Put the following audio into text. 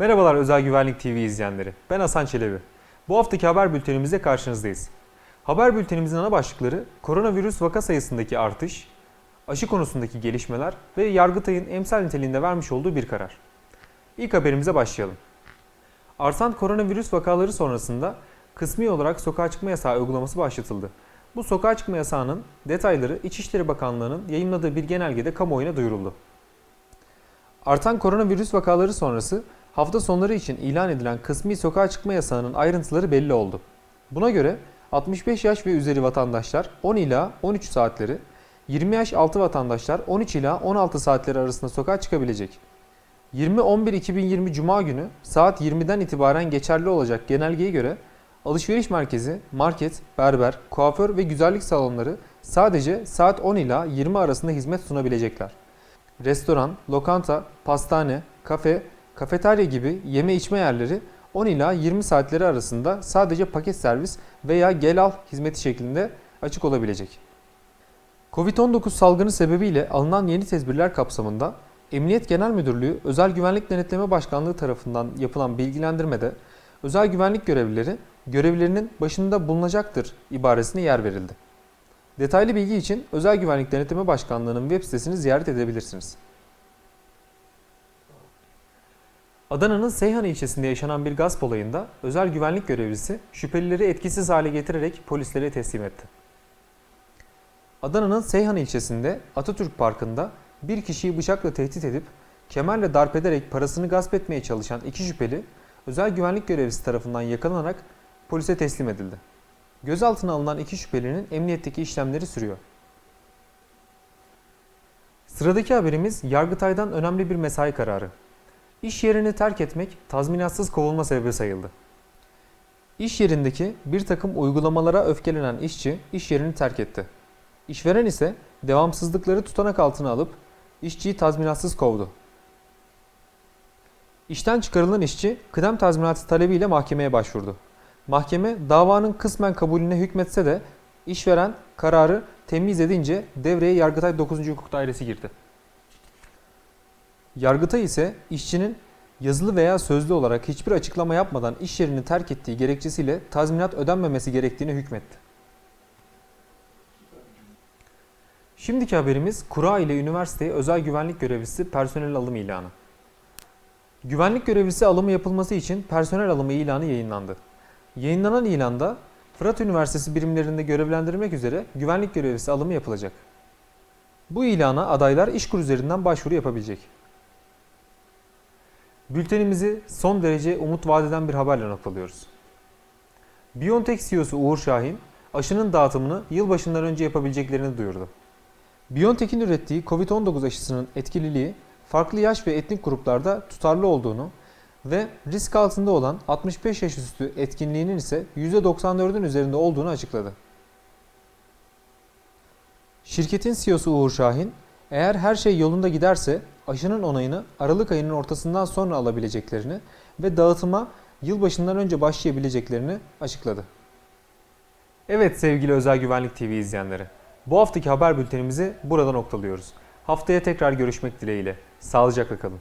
Merhabalar Özel Güvenlik TV izleyenleri. Ben Hasan Çelebi. Bu haftaki haber bültenimizde karşınızdayız. Haber bültenimizin ana başlıkları koronavirüs vaka sayısındaki artış, aşı konusundaki gelişmeler ve Yargıtay'ın emsal niteliğinde vermiş olduğu bir karar. İlk haberimize başlayalım. Artan koronavirüs vakaları sonrasında kısmi olarak sokağa çıkma yasağı uygulaması başlatıldı. Bu sokağa çıkma yasağının detayları İçişleri Bakanlığı'nın yayınladığı bir genelgede kamuoyuna duyuruldu. Artan koronavirüs vakaları sonrası hafta sonları için ilan edilen kısmi sokağa çıkma yasağının ayrıntıları belli oldu. Buna göre 65 yaş ve üzeri vatandaşlar 10 ila 13 saatleri, 20 yaş altı vatandaşlar 13 ila 16 saatleri arasında sokağa çıkabilecek. 20.11.2020 Cuma günü saat 20'den itibaren geçerli olacak genelgeye göre alışveriş merkezi, market, berber, kuaför ve güzellik salonları sadece saat 10 ila 20 arasında hizmet sunabilecekler. Restoran, lokanta, pastane, kafe, kafeterya gibi yeme içme yerleri 10 ila 20 saatleri arasında sadece paket servis veya gel al hizmeti şeklinde açık olabilecek. Covid-19 salgını sebebiyle alınan yeni tedbirler kapsamında Emniyet Genel Müdürlüğü Özel Güvenlik Denetleme Başkanlığı tarafından yapılan bilgilendirmede özel güvenlik görevlileri görevlerinin başında bulunacaktır ibaresine yer verildi. Detaylı bilgi için Özel Güvenlik Denetleme Başkanlığı'nın web sitesini ziyaret edebilirsiniz. Adana'nın Seyhan ilçesinde yaşanan bir gasp olayında özel güvenlik görevlisi şüphelileri etkisiz hale getirerek polislere teslim etti. Adana'nın Seyhan ilçesinde Atatürk Parkı'nda bir kişiyi bıçakla tehdit edip kemerle darp ederek parasını gasp etmeye çalışan iki şüpheli özel güvenlik görevlisi tarafından yakalanarak polise teslim edildi. Gözaltına alınan iki şüphelinin emniyetteki işlemleri sürüyor. Sıradaki haberimiz Yargıtay'dan önemli bir mesai kararı. İş yerini terk etmek tazminatsız kovulma sebebi sayıldı. İş yerindeki bir takım uygulamalara öfkelenen işçi iş yerini terk etti. İşveren ise devamsızlıkları tutanak altına alıp işçiyi tazminatsız kovdu. İşten çıkarılan işçi kıdem tazminatı talebiyle mahkemeye başvurdu. Mahkeme davanın kısmen kabulüne hükmetse de işveren kararı temiz edince devreye Yargıtay 9. Hukuk Dairesi girdi. Yargıtay ise işçinin yazılı veya sözlü olarak hiçbir açıklama yapmadan iş yerini terk ettiği gerekçesiyle tazminat ödenmemesi gerektiğini hükmetti. Şimdiki haberimiz Kura ile üniversiteye özel güvenlik görevlisi personel alım ilanı. Güvenlik görevlisi alımı yapılması için personel alımı ilanı yayınlandı. Yayınlanan ilanda Fırat Üniversitesi birimlerinde görevlendirmek üzere güvenlik görevlisi alımı yapılacak. Bu ilana adaylar İşkur üzerinden başvuru yapabilecek. Bültenimizi son derece umut vadeden bir haberle noktalıyoruz. BioNTech CEO'su Uğur Şahin, aşının dağıtımını yılbaşından önce yapabileceklerini duyurdu. BioNTech'in ürettiği COVID-19 aşısının etkililiği farklı yaş ve etnik gruplarda tutarlı olduğunu ve risk altında olan 65 yaş üstü etkinliğinin ise %94'ün üzerinde olduğunu açıkladı. Şirketin CEO'su Uğur Şahin, eğer her şey yolunda giderse aşının onayını Aralık ayının ortasından sonra alabileceklerini ve dağıtıma yılbaşından önce başlayabileceklerini açıkladı. Evet sevgili Özel Güvenlik TV izleyenleri, bu haftaki haber bültenimizi burada noktalıyoruz. Haftaya tekrar görüşmek dileğiyle. Sağlıcakla kalın.